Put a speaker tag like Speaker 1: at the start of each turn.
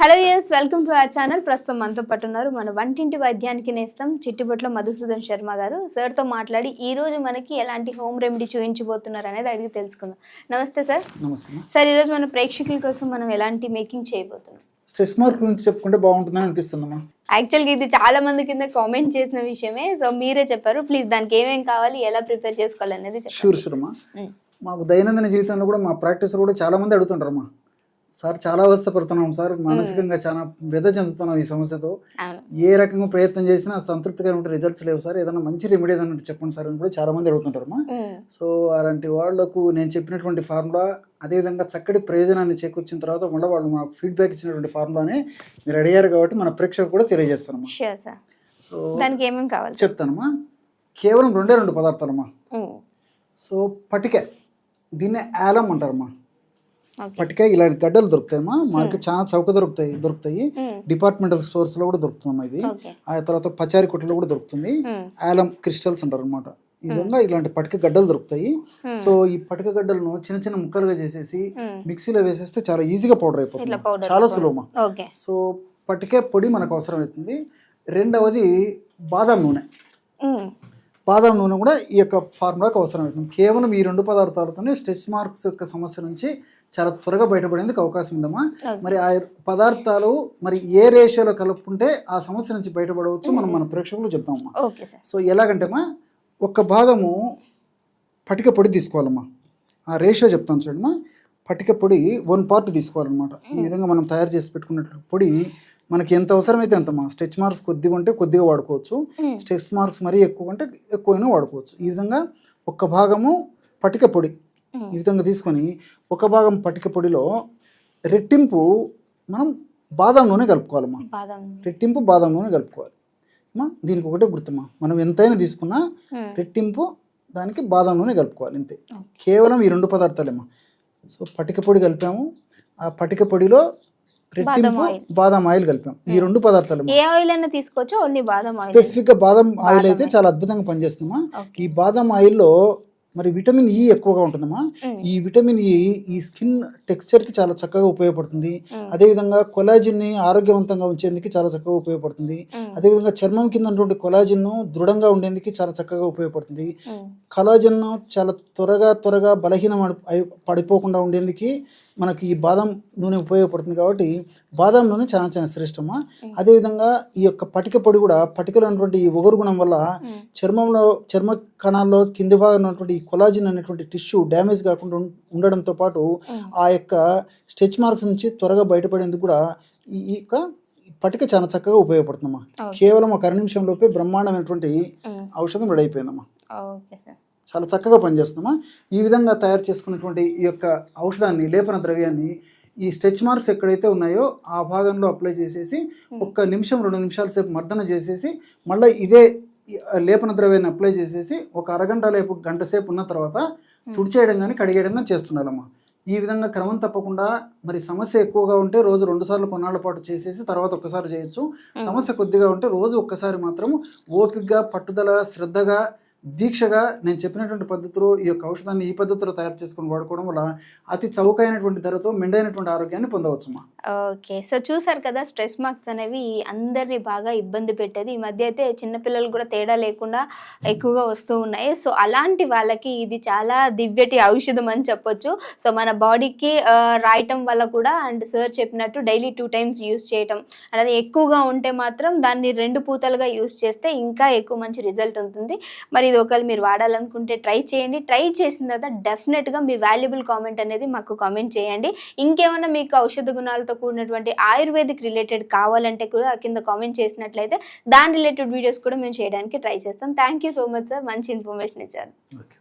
Speaker 1: Hello yes welcome to our channel ప్రస్తుతం మనతో పాటు ఉన్నారు మన వంటింటి వైద్యానికి నేస్తాం చిట్టుబొట్ల మధుసూదన్ శర్మ గారు. సార్తో మాట్లాడి ఈ రోజు మనకి ఎలాంటి హోమ్ రెమెడీ చూపించబోతున్నారు అనేది అడిగి తెలుసుకుందాం. నమస్తే సార్
Speaker 2: నమస్తే
Speaker 1: సార్ ఈ రోజు మన ప్రేక్షకుల కోసం మనం ఎలాంటి మేకింగ్ చేయబోతున్నాం?
Speaker 2: స్ట్రెస్ మార్క్ గురించి చెప్పుకుంటే బాగుంటుందని అనిపిస్తుందమ్మా
Speaker 1: యాక్చువల్గా ఇది చాలా మంది కింద కామెంట్ చేసిన విషయమే. సో మీరే చెప్పారు. ప్లీజ్ దానికి ఏమేం కావాలి ఎలా ప్రిపేర్ చేసుకోవాలి అనేది
Speaker 2: షూర్ షూర్
Speaker 1: ఉమ్.
Speaker 2: మాకు దైనందిన జీవితంలో కూడా మా ప్రాక్టీస్ కూడా చాలా మంది అడుగుతుంటారమ్మా సార్ చాలా అవస్థ పడుతున్నాం సార్ మానసికంగా చాలా వ్యధ చెందుతున్నాం ఈ సమస్యతో. ఏ రకంగా ప్రయత్నం చేసినా సంతృప్తికరమైన రిజల్ట్స్ లేవు సార్. ఏదైనా మంచి రెమెడీ ఏదైనా ఉంటే చెప్పండి సార్ అని కూడా చాలా మంది అడుగుతుంటారమ్మా.
Speaker 1: ఉమ్.
Speaker 2: సో అలాంటి వాళ్ళకు నేను చెప్పినటువంటి ఫార్ములా అదేవిధంగా చక్కటి ప్రయోజనాన్ని చేకూర్చిన తర్వాత మళ్ళీ వాళ్ళు మాకు ఫీడ్బ్యాక్ ఇచ్చినటువంటి ఫార్ములానే మీరు అడిగారు కాబట్టి మన ప్రేక్షకులు కూడా
Speaker 1: సార్
Speaker 2: సో
Speaker 1: దానికి ఏమేం కావాలి?
Speaker 2: చెప్తానమ్మా. కేవలం రెండే రెండు పదార్థాలమ్మా. సో పటిక దీన్నే యాలం అంటారమ్మా. పటిక ఇలాంటి గడ్డలు దొరుకుతాయమ్మా. మార్కెట్ చాలా చౌక దొరుకుతాయి దొరుకుతాయి. డిపార్ట్మెంటల్ స్టోర్స్లో కూడా దొరుకుతుందమ్మా ఇది. ఆ తర్వాత పచారి కొట్టులో కూడా దొరుకుతుంది. యాలం క్రిస్టల్స్ అంటారు అనమాట ఈ విధంగా ఇలాంటి పటిక గడ్డలు దొరుకుతాయి. సో ఈ పటిక గడ్డలను చిన్న చిన్న ముక్కలుగా చేసేసి. మిక్సీలో వేసేస్తే చాలా ఈజీగా పౌడర్ అయిపోతుంది. చాలా సులభమా సో పటికే పొడి మనకు అవసరం అవుతుంది. రెండవది బాదం నూనె. బాదం నూనె కూడా ఈ యొక్క ఫార్ములాకి అవసరం అవుతుంది. కేవలం ఈ రెండు పదార్థాలతోనే స్ట్రెచ్ మార్క్స్ యొక్క సమస్య నుంచి చాలా త్వరగా బయటపడేందుకు అవకాశం ఉందమ్మా. మరి ఆ పదార్థాలు మరి ఏ రేషియోలో కలుపుకుంటే ఆ సమస్య నుంచి బయటపడవచ్చు మనం మన ప్రేక్షకులు చెప్తామమ్మా సో ఎలాగంటేమా ఒక్క భాగము పటిక పొడి తీసుకోవాలమ్మా. ఆ రేషియో చెప్తాను చూడమ్మా. పటిక పొడి వన్ పార్ట్ తీసుకోవాలన్నమాట. ఈ విధంగా మనం తయారు చేసి పెట్టుకున్నట్టు పొడి మనకి ఎంత అవసరమైతే అంతమ్మా స్ట్రెచ్ మార్క్స్ కొద్దిగా ఉంటే కొద్దిగా వాడుకోవచ్చు. స్ట్రెచ్ మార్క్స్ మరీ ఎక్కువ ఉంటే ఎక్కువైనా వాడుకోవచ్చు. ఈ విధంగా ఒక్క భాగము పటిక పొడి. ఈ విధంగా తీసుకొని ఒక భాగం పటిక పొడిలో రెట్టింపు మనం బాదం నూనె కలుపుకోవాలమ్మా రెట్టింపు బాదం నూనె కలుపుకోవాలి. అమ్మా దీనికి ఒకటే గుర్తమ్మా. మనం ఎంతైనా తీసుకున్నా. రెట్టింపు దానికి బాదం నూనె కలుపుకోవాలి అంతే. కేవలం ఈ రెండు పదార్థాలేమ్మా. సో పటిక పొడి కలిపాము. ఆ పటిక పొడిలో రెట్టింపు. బాదం ఆయిల్ కలిపాము. ఈ రెండు పదార్థాలు
Speaker 1: ఏ ఆయిల్ అయినా తీసుకోవచ్చు ఓన్లీ బాదం ఆయిల్.
Speaker 2: స్పెసిఫిక్గా బాదం ఆయిల్ అయితే చాలా అద్భుతంగా పనిచేస్తుందమ్మా. ఈ బాదం ఆయిల్లో మరి విటమిన్ ఈ ఎక్కువగా ఉంటుందమ్మా. ఈ విటమిన్ ఈ ఈ స్కిన్ టెక్స్చర్కి చాలా చక్కగా ఉపయోగపడుతుంది. అదేవిధంగా కొలాజిన్ని ఆరోగ్యవంతంగా ఉంచేందుకు చాలా చక్కగా ఉపయోగపడుతుంది. అదేవిధంగా చర్మం కింద ఉన్నటువంటి కొలాజిన్ దృఢంగా ఉండేందుకు చాలా చక్కగా ఉపయోగపడుతుంది. కొలాజిన్ చాలా త్వరగా త్వరగా బలహీనం పడిపోకుండా ఉండేందుకు మనకి ఈ బాదం నూనె ఉపయోగపడుతుంది కాబట్టి బాదం నూనె చాలా చాలా శ్రేష్టమా అదేవిధంగా ఈ యొక్క పటిక పొడి కూడా పటికలో ఉన్నటువంటి ఈ ఒగరు గుణం వల్ల. చర్మంలో చర్మ కణాల్లో కింది భాగం ఉన్నటువంటి కొలాజిన్ అనేటువంటి టిష్యూ డ్యామేజ్ కాకుండా ఉండడంతో పాటు. ఆ యొక్క స్టెచ్ మార్క్స్ నుంచి త్వరగా బయటపడేందుకు కూడా ఈ యొక్క పటిక చాలా చక్కగా ఉపయోగపడుతుందమ్మా. కేవలం ఒక అర నిమిషంలోపే బ్రహ్మాండమైనటువంటి. ఔషధం రెడీ అయిపోయిందమ్మా చాలా చక్కగా పనిచేస్తుందమ్మా ఈ విధంగా తయారు చేసుకున్నటువంటి ఈ యొక్క ఔషధాన్ని లేపన ద్రవ్యాన్ని ఈ స్ట్రెచ్ మార్క్స్ ఎక్కడైతే ఉన్నాయో ఆ భాగంలో అప్లై చేసేసి ఒక్క నిమిషం రెండు నిమిషాల సేపు మర్దన చేసేసి మళ్ళీ ఇదే లేపన ద్రవ్యాన్ని అప్లై చేసేసి ఒక అరగంట లేపు గంట సేపు ఉన్న తర్వాత తుడిచేయడం కానీ కడిగేయడం కానీ చేస్తుండాలమ్మా ఈ విధంగా క్రమం తప్పకుండా మరి సమస్య ఎక్కువగా ఉంటే రోజు రెండు సార్లు కొన్నాళ్ళ పాటు చేసేసి తర్వాత ఒక్కసారి చేయొచ్చు. సమస్య కొద్దిగా ఉంటే రోజు ఒక్కసారి మాత్రం ఓపికగా పట్టుదల శ్రద్ధగా దీక్షగా నేను చెప్పినటువంటి పద్ధతిలో ఈ యొక్క ఔషధాన్ని ఈ పద్ధతిలో తయారు చేసుకుని వాడుకోవడం వల్ల అతి చౌకైనటువంటి ధరతో మెండైనటువంటి ఆరోగ్యాన్ని పొందవచ్చుమా?
Speaker 1: ఓకే. సో చూసారు కదా స్ట్రెస్ మార్క్స్ అనేవి అందరినీ బాగా ఇబ్బంది పెట్టేది. ఈ మధ్య అయితే చిన్నపిల్లలు కూడా తేడా లేకుండా ఎక్కువగా వస్తూ ఉన్నాయి. సో అలాంటి వాళ్ళకి ఇది చాలా దివ్యటి ఔషధం అని చెప్పొచ్చు. సో మన బాడీకి రాయటం వల్ల కూడా అండ్ సార్ చెప్పినట్టు డైలీ టూ టైమ్స్ యూస్ చేయటం. అలాగే ఎక్కువగా ఉంటే మాత్రం దాన్ని రెండు పూతలుగా యూస్ చేస్తే ఇంకా ఎక్కువ మంచి రిజల్ట్ ఉంటుంది. మరి ఇది ఒకవేళ మీరు వాడాలనుకుంటే ట్రై చేయండి. ట్రై చేసిన తర్వాత డెఫినెట్గా మీ వాల్యుబుల్ కామెంట్ అనేది మాకు కామెంట్ చేయండి. ఇంకేమైనా మీకు ఔషధ గుణాలతో కూడినటువంటి ఆయుర్వేదిక్ రిలేటెడ్ కావాలంటే కూడా కింద కామెంట్ చేసినట్లయితే దాని రిలేటెడ్ వీడియోస్ కూడా మేము చేయడానికి ట్రై చేస్తాం. Thank you so much sir మంచి ఇన్ఫర్మేషన్ ఇచ్చారు.
Speaker 2: ఓకే